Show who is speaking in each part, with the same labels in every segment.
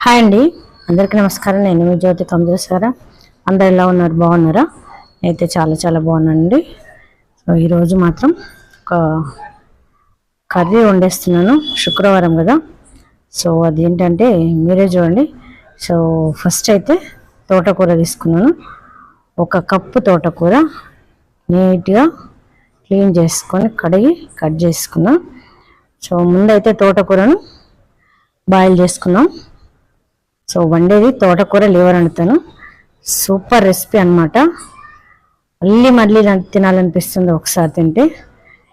Speaker 1: Hi అండి. అందరికీ నమస్కారం. నేను మీ జ్యోతి కమజోస్ గారా అందరు ఎలా ఉన్నారు? బాగున్నారా? అయితే చాలా చాలా బాగున్నానండి. సో ఈరోజు మాత్రం ఒక కర్రీ వండేస్తున్నాను. శుక్రవారం కదా. సో అది ఏంటంటే మీరే చూడండి. సో ఫస్ట్ అయితే తోటకూర తీసుకున్నాను. ఒక కప్పు తోటకూర నీట్గా క్లీన్ చేసుకొని కడిగి కట్ చేసుకున్నాను సో ముందైతే తోటకూరను బాయిల్ చేసుకున్నాం. సో వండేది తోటకూర లివర్ వండుతాను సూపర్ రెసిపీ అన్నమాట. మళ్ళీ మళ్ళీ తినాలనిపిస్తుంది ఒకసారి తింటే.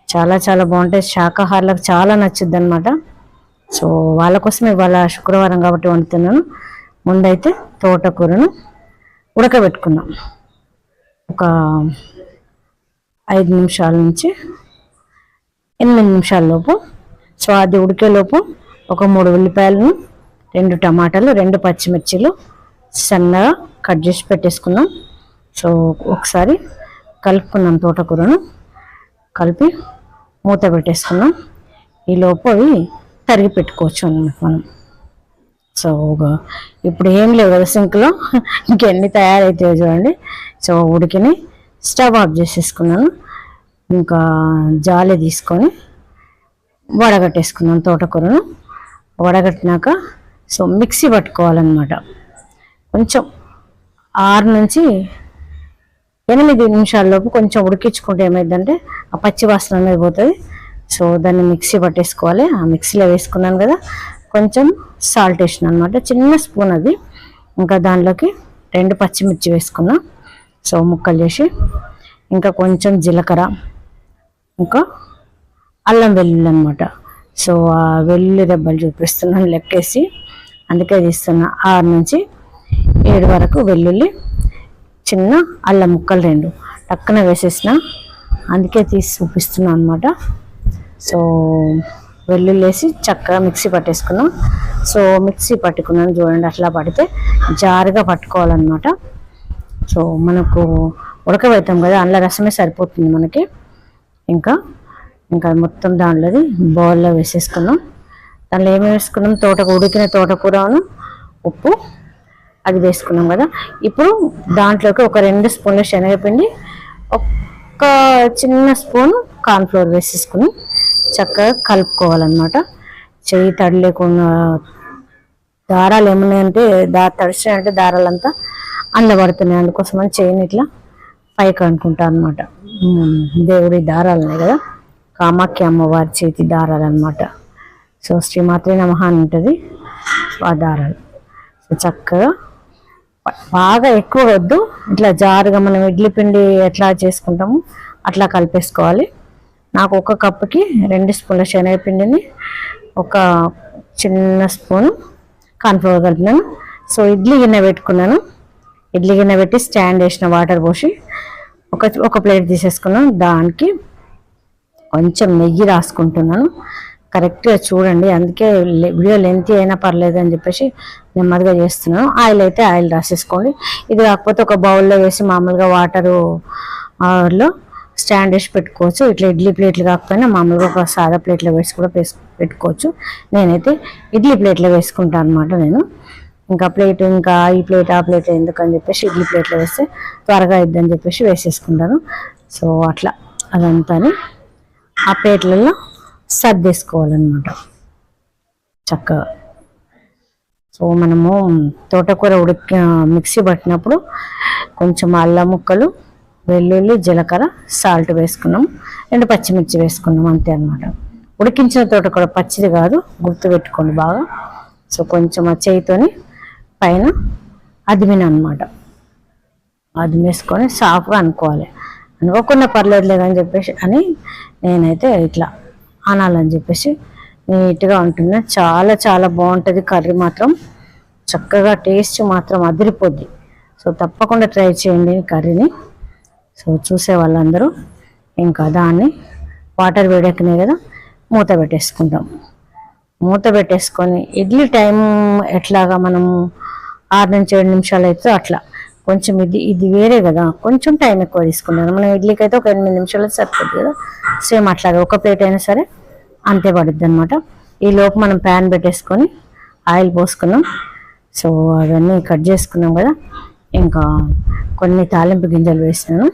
Speaker 1: చాలా చాలా బాగుంటాయి. శాకాహారులకు చాలా నచ్చుద్ది అనమాట సో వాళ్ళ కోసం ఇవాళ శుక్రవారం కాబట్టి వండుతున్నాను. ముందైతే తోటకూరను ఉడకబెట్టుకున్నాం ఒక ఐదు నిమిషాల నుంచి ఎనిమిది నిమిషాల లోపు సో అది ఉడికేలోపు ఒక మూడు ఉల్లిపాయలను రెండు టమాటాలు రెండు పచ్చిమిర్చిలు సన్నగా కట్ చేసి పెట్టేసుకున్నాం. సో ఒకసారి కలుపుకున్నాం తోటకూరను. కలిపి మూత పెట్టేసుకున్నాం. ఈ అవి తరిగి పెట్టుకోవచ్చు అనమాట మనం. సో ఇప్పుడు ఏం లేవు కదా సింక్లో. ఇంకెన్ని తయారైతాయో చూడండి. సో ఉడికిని స్టవ్ ఆఫ్ చేసేసుకున్నాను. ఇంకా జాలి తీసుకొని వడగట్టేసుకున్నాను తోటకూరను. వడగట్టినాక సో మిక్సీ పట్టుకోవాలన్నమాట. కొంచెం ఆరు నుంచి ఎనిమిది నిమిషాల్లోపు కొంచెం ఉడికించుకుంటే ఏమైందంటే ఆ పచ్చి వాసన అనేది పోతుంది. సో దాన్ని మిక్సీ పట్టేసుకోవాలి. ఆ మిక్సీలో వేసుకున్నాను కదా కొంచెం సాల్ట్ వేసిన అనమాట చిన్న స్పూన్ అది. ఇంకా దానిలోకి రెండు పచ్చిమిర్చి వేసుకున్నా. సో ముక్కలు చేసి ఇంకా కొంచెం జీలకర్ర ఇంకా అల్లం వెల్లుల్లి అనమాట సో ఆ వెల్లుల్లి దెబ్బలు చూపిస్తున్నాను లెక్కేసి. అందుకే తీస్తున్నా ఆరు నుంచి ఏడు వరకు వెల్లుల్లి చిన్న అల్లం ముక్కలు రెండు టక్కన వేసేసిన. అందుకే తీసి చూపిస్తున్నాను అనమాట సో వెల్లుల్లి వేసి చక్కగా మిక్సీ పట్టేసుకున్నాం. సో మిక్సీ పట్టుకున్నాను చూడండి అట్లా పడితే జారుగా పట్టుకోవాలన్నమాట. సో మనకు ఉడకబెడతాం కదా అందులో రసమే సరిపోతుంది మనకి. ఇంకా ఇంకా మొత్తం దాంట్లోది బౌల్లో వేసేసుకున్నాం. దాంట్లో ఏమేమి వేసుకున్నాం తోట ఉడికిన తోటకూరను ఉప్పు అది వేసుకున్నాం కదా. ఇప్పుడు దాంట్లోకి ఒక రెండు స్పూన్ల శనగపిండి ఒక్క చిన్న స్పూన్ కార్న్ఫ్లోర్ వేసేసుకుని చక్కగా కలుపుకోవాలన్నమాట. చెయ్యి తడి లేకుండా దారాలు ఏమున్నాయంటే దా తడిచినాయంటే దారాలంతా అందబడుతున్నాయి. అందుకోసమని చెయ్యిని ఇట్లా పైకి అనుకుంటా అనమాట దేవుడి దారాలు ఉన్నాయి కదా. కామాఖ్య అమ్మవారి చేతి దారాలు అనమాట సో శ్రీమాత్రి నమ అని ఉంటుంది. ఆ దారాలు సో చక్కగా బాగా ఎక్కువ వద్దు. ఇట్లా జారుగా మనం ఇడ్లీ పిండి ఎట్లా చేసుకుంటాము అట్లా కలిపేసుకోవాలి. నాకు ఒక కప్పుకి రెండు స్పూన్ల శనగపిండిని ఒక చిన్న స్పూను కాన్ఫ్లవర్ కలిపినాను. సో ఇడ్లీ గిన్నె పెట్టుకున్నాను. ఇడ్లీ గిన్నె పెట్టి స్టాండ్ వేసిన వాటర్ పోసి ఒక ఒక ప్లేట్ తీసేసుకున్నాను. దానికి కొంచెం నెయ్యి రాసుకుంటున్నాను. కరెక్ట్గా చూడండి. అందుకే వీడియో లెంత్ అయినా పర్లేదు అని చెప్పేసి నెమ్మదిగా చేస్తున్నాను. ఆయిల్ అయితే ఆయిల్ రాసేసుకోండి. ఇది కాకపోతే ఒక బౌల్లో వేసి మామూలుగా వాటరు లో స్టాండ్ వేసి పెట్టుకోవచ్చు. ఇట్లా ఇడ్లీ ప్లేట్లు కాకపోయినా మామూలుగా ఒక సాదా ప్లేట్లో వేసి కూడా పెట్టుకోవచ్చు. నేనైతే ఇడ్లీ ప్లేట్లో వేసుకుంటాను అనమాట నేను. ఇంకా ప్లేట్ ఇంకా ఈ ప్లేట్ ఆ ప్లేట్ ఎందుకని చెప్పేసి ఇడ్లీ ప్లేట్లో వేస్తే త్వరగా ఇద్దని చెప్పేసి వేసేసుకుంటాను. సో అట్లా అదంతా ఆ ప్లేట్లలో సర్దేసుకోవాలన్నమాట. చక్కగా. సో మనము తోటకూర ఉడికి మిక్సీ పట్టినప్పుడు కొంచెం అల్లం ముక్కలు వెల్లుల్లి జీలకర్ర సాల్ట్ వేసుకున్నాం. రెండు పచ్చిమిర్చి వేసుకున్నాం అంతే అనమాట ఉడికించిన తోటకూర పచ్చిది కాదు గుర్తు పెట్టుకోండి బాగా. సో కొంచెం ఆ చేయితోని పైన అదిమిన అనమాట అదిమేసుకొని సాఫ్గా అనుకోవాలి. అనుకోకుండా పర్లేదు లేదని చెప్పేసి అని నేనైతే ఇట్లా అనాలని చెప్పేసి నీట్గా ఉంటుంది. చాలా చాలా బాగుంటుంది కర్రీ మాత్రం. చక్కగా టేస్ట్ మాత్రం అదిరిపోద్ది. సో తప్పకుండా ట్రై చేయండి కర్రీని. సో చూసే వాళ్ళందరూ ఇంకా దాన్ని వాటర్ వేడెక్కినాయి కదా మూత పెట్టేసుకుంటాం మూత పెట్టేసుకొని ఇడ్లీ టైం ఎట్లాగా మనము ఆరు నుంచి ఏడు నిమిషాలు అయితే అట్లా. కొంచెం ఇది ఇది వేరే కదా. కొంచెం టైం ఎక్కువ తీసుకున్నాను మనం ఇడ్లీకి అయితే ఒక ఎనిమిది నిమిషాలు సరిపోతుంది కదా. సేమ్ అట్లాగే ఒక ప్లేట్ అయినా సరే అంతే పడుద్ది అనమాట ఈ లోపు మనం ప్యాన్ పెట్టేసుకొని ఆయిల్ పోసుకున్నాం. సో అవన్నీ కట్ చేసుకున్నాం కదా. ఇంకా కొన్ని తాలింపు గింజలు వేసినాను.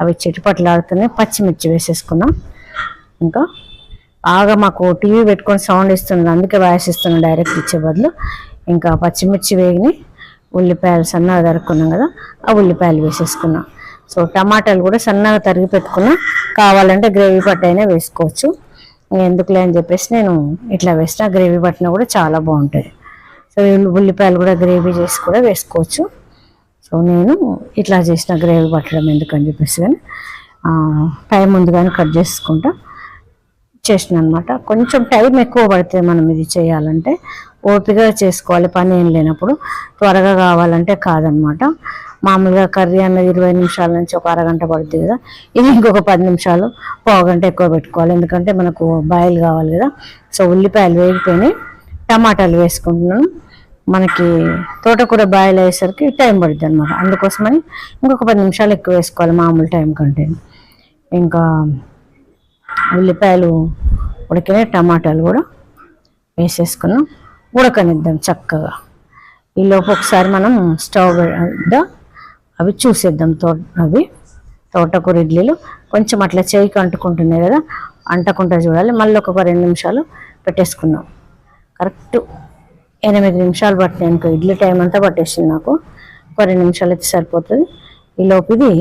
Speaker 1: అవి చిటిపట్లాడుతున్నాయి. పచ్చిమిర్చి వేసేసుకున్నాం. ఇంకా బాగా మాకు టీవీ పెట్టుకొని సౌండ్ ఇస్తుంది. అందుకే వాయిస్ ఇస్తున్నాను డైరెక్ట్ ఇచ్చే బదులు. ఇంకా పచ్చిమిర్చి వేగిని ఉల్లిపాయలు సన్నగా తరుక్కున్నాం కదా ఆ ఉల్లిపాయలు వేసేసుకున్నాం. సో టమాటాలు కూడా సన్నగా తరిగి పెట్టుకున్నా. కావాలంటే గ్రేవీ పట్టు అయినా వేసుకోవచ్చు. ఎందుకులే అని చెప్పేసి నేను ఇట్లా వేసిన గ్రేవీ పట్టిన కూడా చాలా బాగుంటుంది సో ఉల్లిపాయలు కూడా గ్రేవీ చేసి కూడా వేసుకోవచ్చు. సో నేను ఇట్లా చేసిన గ్రేవీ పట్టడం ఎందుకని చెప్పేసి కానీ టైం ముందుగానే కట్ చేసుకుంటా. చేసిన అనమాట కొంచెం టైం ఎక్కువ పడుతుంది మనం ఇది చేయాలంటే ఓపికగా చేసుకోవాలి. పని ఏం లేనప్పుడు త్వరగా కావాలంటే కాదనమాట. మామూలుగా కర్రీ అన్నది ఇరవై నిమిషాల నుంచి ఒక అరగంట పడుతుంది కదా. ఇది ఇంకొక పది నిమిషాలు పావు గంట ఎక్కువ పెట్టుకోవాలి. ఎందుకంటే మనకు బాయిల్ కావాలి కదా. సో ఉల్లిపాయలు వేగిపోయినాయి. టమాటాలు వేసుకుంటున్నాను. మనకి తోటకూర బాయిల్ అయ్యేసరికి టైం పడుతుంది అనమాట. అందుకోసమని ఇంకొక పది నిమిషాలు ఎక్కువ వేసుకోవాలి మామూలు టైం కంటే. ఇంకా ఉల్లిపాయలు ఉడికిన టమాటాలు కూడా వేసేసుకున్నాం. ఉడకనిద్దాం చక్కగా. ఈ లోపు ఒకసారి మనం స్టవ్ అవి చూసేద్దాం తో అవి. తోటకూర ఇడ్లీలు. కొంచెం అట్లా చేయికి అంటుకుంటున్నాయి కదా అంటకుండా చూడాలి. మళ్ళీ ఒక రెండు నిమిషాలు పెట్టేసుకున్నాం కరెక్ట్ ఎనిమిది నిమిషాలు పట్టినాయి అనుకో ఇడ్లీ టైం అంతా పట్టేసింది నాకు. ఒక రెండు నిమిషాలు అయితే సరిపోతుంది. ఈ లోపు ఇది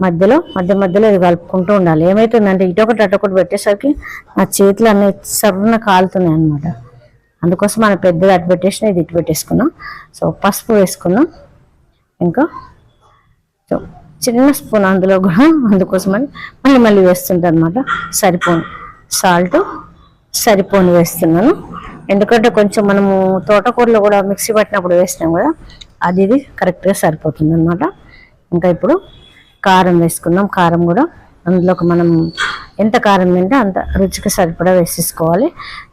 Speaker 1: మధ్యలో మధ్య మధ్యలో ఇది కలుపుకుంటూ ఉండాలి. ఏమవుతుందంటే ఇటొకటి అటొకటి పెట్టేసరికి నా చేతులు అన్నీ సర్రున కాలుతున్నాయి అనమాట అందుకోసం మనం పెద్దది అటు పెట్టేసిన ఇది ఇటు పెట్టేసుకున్నాం. సో పసుపు వేసుకున్నాం. ఇంకా సో చిన్న స్పూన్ అందులో కూడా అందుకోసమని మళ్ళీ మళ్ళీ వేస్తుంటాను అనమాట సరిపోను సాల్ట్ సరిపోను వేస్తున్నాను. ఎందుకంటే కొంచెం మనము తోటకూరలో కూడా మిక్సీ పట్టినప్పుడు వేసినాం కదా అది ఇది కరెక్ట్గా సరిపోతుంది అనమాట ఇంకా ఇప్పుడు కారం వేసుకున్నాం. కారం కూడా అందులోకి మనం ఎంత కారం తింటే అంత రుచికి సరిపడా వేసేసుకోవాలి.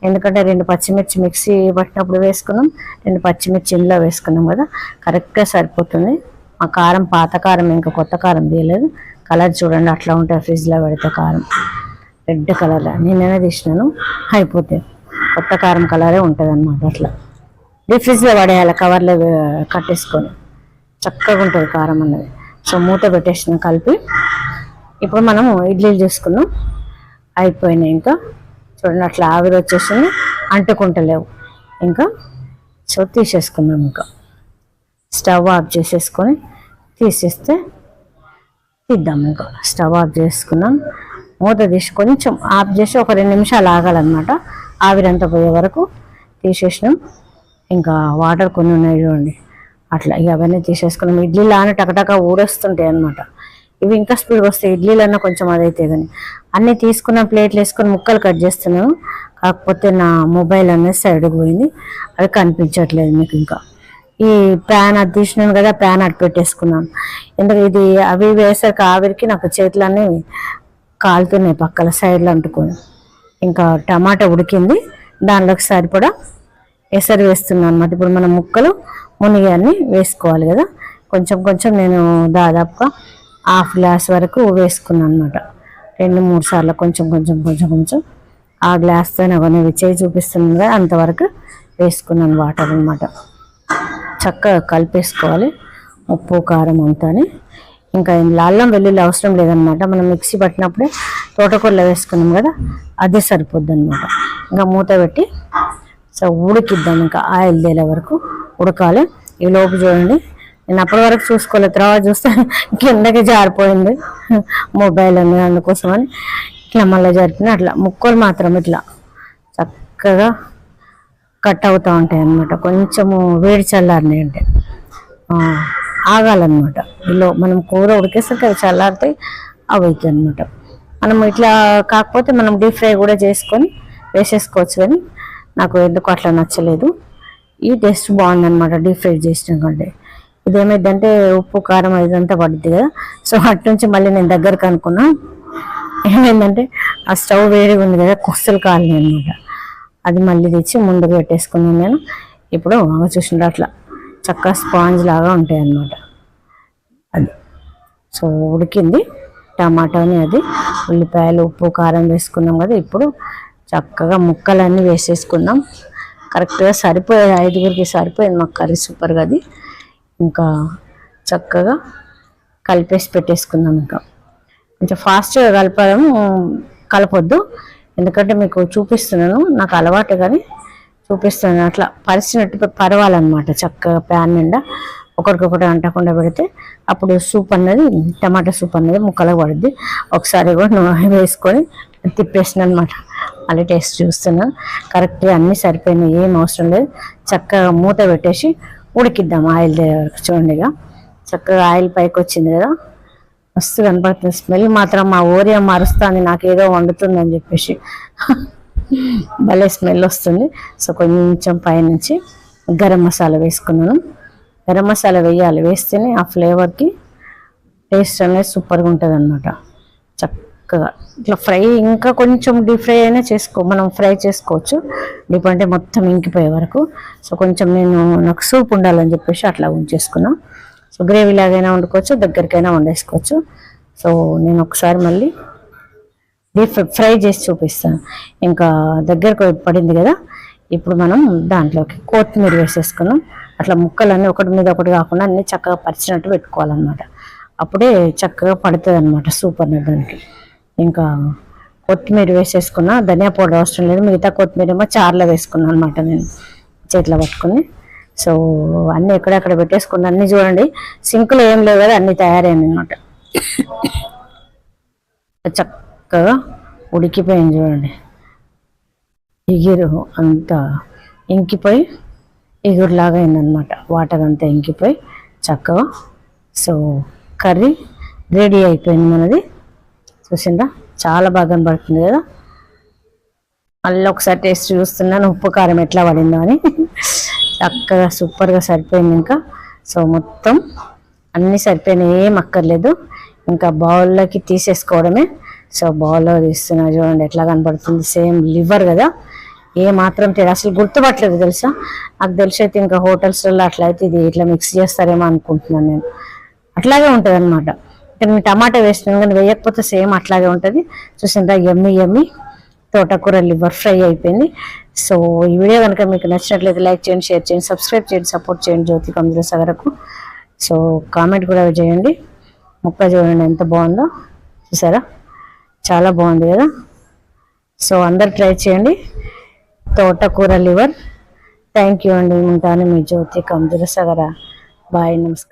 Speaker 1: ఎందుకంటే రెండు పచ్చిమిర్చి మిక్సీ పట్టినప్పుడు వేసుకున్నాం రెండు పచ్చిమిర్చి ఇందులో వేసుకున్నాం కదా కరెక్ట్గా సరిపోతుంది. ఆ కారం పాత కారం ఇంకా కొత్త కారం తీయలేదు. కలర్ చూడండి అట్లా ఉంటుంది ఫ్రిడ్జ్లో పెడితే కారం. రెడ్ కలర్ నేనైనా తీసినాను అయిపోతే. కొత్త కారం కలరే ఉంటుంది అనమాట అట్లా. డీప్ ఫ్రిడ్జ్లో పడేయాలి కవర్లో కట్టేసుకొని. చక్కగా ఉంటుంది కారం అన్నది. సో మూత పెట్టేసిన కలిపి ఇప్పుడు మనము ఇడ్లీలు చేసుకున్నాం అయిపోయినాయి ఇంకా. చూడండి అట్లా ఆవిరి వచ్చేసింది. అంటుకుంటలేవు. ఇంకా సో తీసేసుకున్నాం ఇంకా. స్టవ్ ఆఫ్ చేసేసుకొని తీసేస్తే తీద్దాం ఇంకా. స్టవ్ ఆఫ్ చేసుకున్నాం మూత తీసి కొంచెం ఆఫ్ చేసి ఒక రెండు నిమిషాలు ఆగాలన్నమాట. ఆవిరంతా పోయే వరకు తీసేసినాం. ఇంకా వాటర్ కొన్ని ఉన్నాయి చూడండి. అట్లా ఇక అవన్నీ తీసేసుకున్నాం. ఇడ్లీలు ఆన టకటక ఊరేస్తుంటాయి అనమాట ఇవి ఇంకా స్పీడ్ వస్తాయి ఇడ్లీలన్నా కొంచెం అదైతే కానీ అన్నీ తీసుకున్న ప్లేట్లు వేసుకొని ముక్కలు కట్ చేస్తున్నాను కాకపోతే నా మొబైల్ అనేది సైడ్కి పోయింది. అది కనిపించట్లేదు మీకు ఇంకా. ఈ ప్యాన్ అది తీసినాను కదా ప్యాన్ అటు పెట్టేసుకున్నాను. ఎందుకంటే ఇది అవి వేసరికి ఆవిరికి నాకు చేతులన్నీ కాలుతున్నాయి పక్కల సైడ్లో అంటుకొని. ఇంకా టమాటా ఉడికింది. దానిలోకి సరిపడా ఎసరు వేస్తున్నాను అనమాట ఇప్పుడు మనం ముక్కలు మునిగాన్ని వేసుకోవాలి కదా. కొంచెం కొంచెం నేను దాదాపుగా హాఫ్ గ్లాస్ వరకు వేసుకున్నాను అనమాట రెండు మూడు సార్లు కొంచెం కొంచెం కొంచెం కొంచెం ఆ గ్లాస్తో నాకు చేయి చూపిస్తున్నాను కదా అంతవరకు వేసుకున్నాను వాటర్ అనమాట చక్కగా కలిపేసుకోవాలి. ఉప్పు కారం అంతాని. ఇంకా లాల్లం వెల్లుల్లి అవసరం లేదనమాట మనం మిక్సీ పట్టినప్పుడే తోటకూరలో వేసుకున్నాం కదా అదే సరిపోద్ది అనమాట ఇంకా మూత పెట్టి సో ఉడికిద్దాం. ఇంకా ఆయిల్ తేలే వరకు ఉడకాలి. ఈ లోపు చూడండి నేను అప్పటి వరకు చూసుకోలేదు. తర్వాత చూస్తే కిందకి జారిపోయింది మొబైల్ అనేది అందుకోసమని ఇట్లా మళ్ళీ జరిపిన అట్లా ముక్కలు మాత్రం ఇట్లా చక్కగా కట్ అవుతూ ఉంటాయి అన్నమాట. కొంచెము వేడి చల్లారినాయి అంటే ఆగాలన్నమాట. ఇలా మనం కూర ఉడికేసరికి అవి చల్లారితే అవి అవుతాయి అనమాట మనం ఇట్లా కాకపోతే మనం డీప్ ఫ్రై కూడా చేసుకొని వేసేసుకోవచ్చు కానీ నాకు ఎందుకు అట్లా నచ్చలేదు. ఈ టేస్ట్ బాగుందన్నమాట డీప్ ఫ్రై చేసిన కంటే ఇదేమైందంటే ఉప్పు కారం ఇదంతా పడుద్ది కదా. సో అటు నుంచి మళ్ళీ నేను దగ్గరకు అనుకున్నా. ఏమైందంటే ఆ స్టవ్ వేడిగా ఉంది కదా కొస్తలు కాలి అనమాట అది మళ్ళీ తెచ్చి ముందుకు పెట్టేసుకున్నాను నేను. ఇప్పుడు అవి చూసిన అట్లా చక్కగా స్పాంజ్ లాగా ఉంటాయి అన్నమాట. అది. సో ఉడికింది టమాటాని అది. ఉల్లిపాయలు ఉప్పు కారం వేసుకున్నాం కదా ఇప్పుడు చక్కగా ముక్కలన్నీ వేసేసుకుందాం కరెక్ట్గా సరిపోయేది ఐదుగురికి సరిపోయింది మాకు కర్రీ సూపర్గా అది. ఇంకా చక్కగా కలిపేసి పెట్టేసుకుందాం ఇంకా. కొంచెం ఫాస్ట్గా కలపడం కలపొద్దు. ఎందుకంటే మీకు చూపిస్తున్నాను నాకు అలవాటు కానీ చూపిస్తున్నాను. అట్లా పరిచినట్టు పరవాలన్నమాట చక్కగా ప్యాన్ నిండా. ఒకరికొకటి అంటకుండా పెడితే అప్పుడు సూప్ అన్నది టమాటా సూప్ అన్నది ముక్కలకు పడుద్ది. ఒకసారి కూడా నూనె వేసుకొని తిప్పేసిన అనమాట మళ్ళీ టేస్ట్ చూస్తున్నాను కరెక్ట్గా అన్నీ సరిపోయినాయి ఏం అవసరం లేదు. చక్కగా మూత పెట్టేసి ఉడికిద్దాం ఆయిల్ దగ్గర చూడండి ఇక. చక్కగా ఆయిల్ పైకి వచ్చింది కదా. మస్తు కనపడుతుంది స్మెల్ మాత్రం మా ఓరియా మారుస్తుంది నాకు ఏదో వండుతుంది అని చెప్పేసి. భలే స్మెల్ వస్తుంది. సో కొంచెం పైనుంచి గరం మసాలా వేసుకున్నాను. గరం మసాలా వేయాలి వేస్తేనే ఆ ఫ్లేవర్కి టేస్ట్ అనేది సూపర్గా ఉంటుంది అనమాట చక్కగా. ఇట్లా ఫ్రై ఇంకా కొంచెం డీప్ ఫ్రై అయినా చేసుకో మనం ఫ్రై చేసుకోవచ్చు. డీప్ అంటే మొత్తం ఇంకిపోయే వరకు. సో కొంచెం నేను నాకు సూప్ ఉండాలని చెప్పేసి అట్లా ఉంచేసుకున్నా. సో గ్రేవీ లాగైనా వండుకోవచ్చు దగ్గరికైనా వండేసుకోవచ్చు. సో నేను ఒకసారి మళ్ళీ డీప్ ఫ్రై చేసి చూపిస్తాను. ఇంకా దగ్గరకు పడింది కదా ఇప్పుడు మనం దాంట్లోకి కొత్తిమీర వేసేసుకున్నాం. అట్లా ముక్కలన్నీ ఒకటి మీద ఒకటి కాకుండా అన్నీ చక్కగా పరిచినట్టు పెట్టుకోవాలన్నమాట. అప్పుడే చక్కగా పడుతుంది అనమాట సూపర్ దానికి ఇంకా కొత్తిమీర వేసేసుకున్నా ధనియా పౌడర్ అవసరం లేదు మిగతా కొత్తిమీర ఏమో చార్లో వేసుకున్నాను అనమాట నేను చేతిలో పట్టుకుని. సో అన్నీ ఎక్కడెక్కడ పెట్టేసుకున్నా అన్నీ చూడండి. సింకులో ఏం లేవు కదా అన్నీ తయారైంది అనమాట. చక్కగా ఉడికిపోయింది చూడండి. ఎగిరు అంతా ఇంకిపోయి ఎగురులాగా అయిందనమాట. వాటర్ అంతా ఇంకిపోయి చక్కగా. సో కర్రీ రెడీ అయిపోయింది మనది. చూసిందా చాలా బాగా కనబడుతుంది కదా? మళ్ళీ ఒకసారి టేస్ట్ చూస్తున్నాను ఉప్పు కారం ఎట్లా పడిందో అని. చక్కగా సూపర్గా సరిపోయింది ఇంకా. సో మొత్తం అన్నీ సరిపోయినాయి ఏం అక్కర్లేదు. ఇంకా బౌల్లోకి తీసేసుకోవడమే. సో బౌల్లో తీస్తున్నా చూడండి ఎట్లా కనబడుతుంది. సేమ్ లివర్ కదా? ఏ మాత్రం తెలియదు అసలు గుర్తుపట్టలేదు తెలుసా? నాకు తెలిసి అయితే ఇంకా హోటల్స్లలో అట్లా అయితే ఇది ఇట్లా మిక్స్ చేస్తారేమో అనుకుంటున్నాను నేను. అట్లాగే ఉంటుంది అనమాట నేను టమాటా వేస్తున్నాను కానీ వేయకపోతే సేమ్ అట్లాగే ఉంటుంది. చూసిందా ఎమ్మి ఎమ్మి తోటకూర లివర్ ఫ్రై అయిపోయింది. సో ఈ వీడియో కనుక మీకు నచ్చినట్లయితే లైక్ చేయండి షేర్ చేయండి సబ్స్క్రైబ్ చేయండి సపోర్ట్ చేయండి జ్యోతి కందుల సగరకు. సో కామెంట్ కూడా చేయండి. ముక్క చూడండి ఎంత బాగుందో చూసారా? చాలా బాగుంది కదా? సో అందరు ట్రై చేయండి. తోటకూర లివర్. థ్యాంక్ యూ అండి ఉంటాను మీ జ్యోతి కందుల సగర. బాయ్ నమస్కారం.